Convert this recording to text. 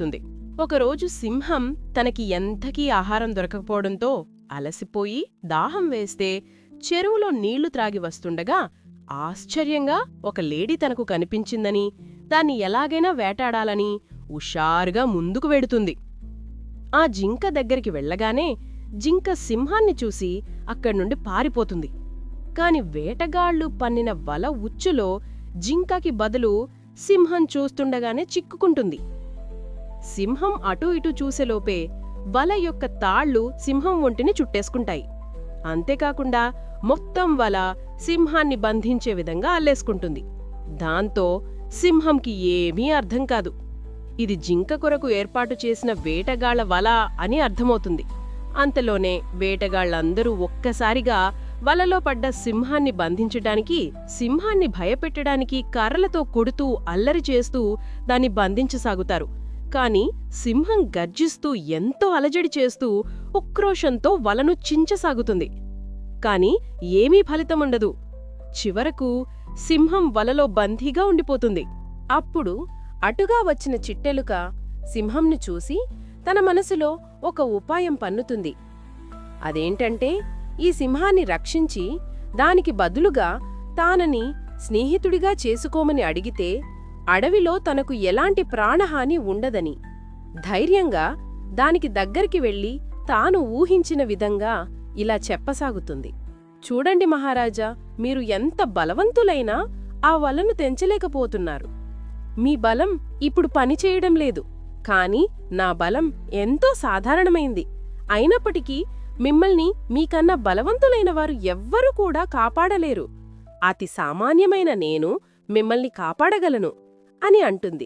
తుంది ఒకరోజు సింహం తనకి ఎంతకీ ఆహారం దొరకకపోవడంతో అలసిపోయి దాహం వేస్తే చెరువులో నీళ్ళు త్రాగి వస్తుండగా ఆశ్చర్యంగా ఒక లేడీ తనకు కనిపించిందని దాన్ని ఎలాగైనా వేటాడాలని హుషారుగా ముందుకు వెడుతుంది. ఆ జింక దగ్గరికి వెళ్ళగానే జింక సింహాన్ని చూసి అక్కడ్నుండి పారిపోతుంది. కాని వేటగాళ్ళు పన్నిన వల ఉచ్చులో జింకకి బదులు సింహం చూస్తుండగానే చిక్కుకుంటుంది. సింహం అటూ ఇటూ చూసేలోపే వల యొక్క తాళ్ళు సింహం ఒంటిని చుట్టేసుకుంటాయి. అంతేకాకుండా మొత్తం వల సింహాన్ని బంధించే విధంగా అల్లేసుకుంటుంది. దాంతో సింహంకి ఏమీ అర్థం కాదు. ఇది జింక కొరకు ఏర్పాటు చేసిన వేటగాళ్ళ వల అని అర్థమవుతుంది. అంతలోనే వేటగాళ్ళందరూ ఒక్కసారిగా వలలో పడ్డ సింహాన్ని బంధించటానికి సింహాన్ని భయపెట్టడానికి కర్రలతో కొడుతూ అల్లరి చేస్తూ దాన్ని బంధించసాగుతారు. కాని సింహం గర్జిస్తూ ఎంతో అలజడి చేస్తూ ఉక్రోషంతో వలను చించసాగుతుంది. కాని ఏమీ ఫలితముండదు చివరకు సింహం వలలో బందీగా ఉండిపోతుంది. అప్పుడు అటుగా వచ్చిన చిట్టెలుక సింహంను చూసి తన మనసులో ఒక ఉపాయం పన్నుతుంది. అదేంటంటే ఈ సింహాన్ని రక్షించి దానికి బదులుగా తానని స్నేహితుడిగా చేసుకోమని అడిగితే అడవిలో తనకు ఎలాంటి ప్రాణహాని ఉండదని. ధైర్యంగా దానికి దగ్గరికి వెళ్ళి తాను ఊహించిన విధంగా ఇలా చెప్పసాగుతుంది. చూడండి మహారాజా మీరు ఎంత బలవంతులైనా ఆ వలను తెంచలేకపోతున్నారు. మీ బలం ఇప్పుడు పనిచేయడం లేదు. కాని నా బలం ఎంతో సాధారణమైంది. అయినప్పటికీ మిమ్మల్ని మీకన్నా బలవంతులైన వారు ఎవ్వరూ కూడా కాపాడలేరు. అతి సామాన్యమైన నేను మిమ్మల్ని కాపాడగలను. అని అంటుంది.